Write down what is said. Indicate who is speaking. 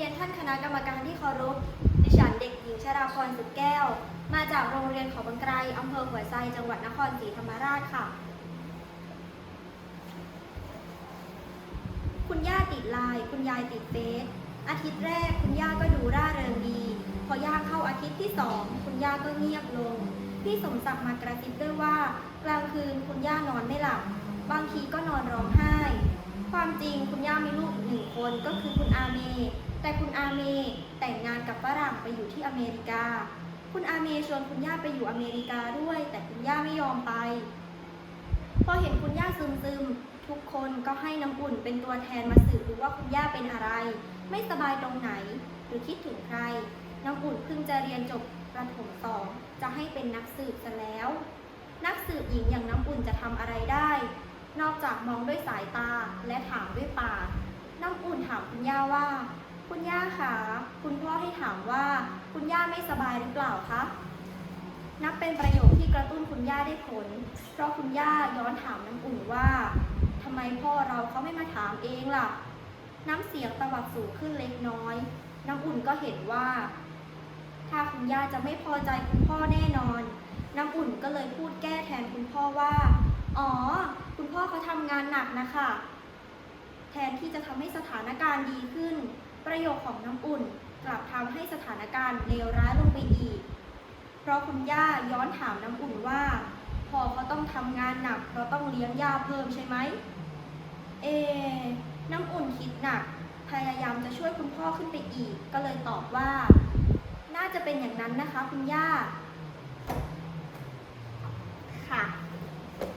Speaker 1: รียนท่านคณะกรรมการที่เคารพ ดิฉันเด็กหญิงชราพรสุดแก้ว มาจากโรงเรียนขาบังไกรอำเภอหัวไซจังหวัดนครศรีธรรมราชค่ะ คุณย่าติดไลน์คุณยายติดเฟซอาทิตย์แรกคุณย่าก็ดูร่าเริงดี พอย่าเข้าอาทิตย์ที่สองคุณย่าก็เงียบลง พี่สมศักดิ์มากระซิบด้วยว่ากลางคืนคุณย่านอนไม่หลับ บางทีก็นอนร้องไห้ ความจริงคุณย่ามีลูกหนึ่งคนก็คือคุณอาเมแต่คุณอาเมแต่งงานกับฝรั่งไปอยู่ที่อเมริกา คุณอาเมชวนคุณย่าไปอยู่อเมริกาด้วย แต่คุณย่าไม่ยอมไป พอเห็นคุณย่าซึมซึมทุกคนก็ให้น้ำอุ่นเป็นตัวแทนมาสืบดูว่าคุณย่าเป็นอะไร ไม่สบายตรงไหน หรือคิดถึงใคร น้ำอุ่นเพิ่งจะเรียนจบประถมสองจะให้เป็นนักสืบซะแล้ว นักสืบหญิงอย่างน้ำอุ่นจะทำอะไรได้ นอกจากมองด้วยสายตาและถามด้วยปากน้ำอุ่นถามคุณย่าว่า คุณย่าคะคุณพ่อให้ถามว่า คุณย่าไม่สบายหรือเปล่าคะนับเป็นประโยคที่กระตุ้นคุณย่าได้ผล เพราะคุณย่าย้อนถามน้ำอุ่นว่าทำไมพ่อเราเขาไม่มาถามเองล่ะ น้ำเสียงตวัดสูงขึ้นเล็กน้อย น้ำอุ่นก็เห็นว่า ถ้าคุณย่าจะไม่พอใจคุณพ่อแน่นอน น้ำอุ่นก็เลยพูดแก้แทนคุณพ่อว่า อ๋อ คุณพ่อเขาทำงานหนักนะคะ แทนที่จะทำให้สถานการณ์ดีขึ้น ประโยคของน้ำอุ่นกลับทำให้สถานการณ์เลวร้ายลงไปอีก เพราะคุณย่าย้อนถามน้ำอุ่นว่า พอเขาต้องทำงานหนักเราต้องเลี้ยงย่าเพิ่มใช่ไหม เอ น้ำอุ่นคิดหนัก พยายามจะช่วยคุณพ่อขึ้นไปอีก ก็เลยตอบว่า น่าจะเป็นอย่างนั้นนะคะ คุณย่า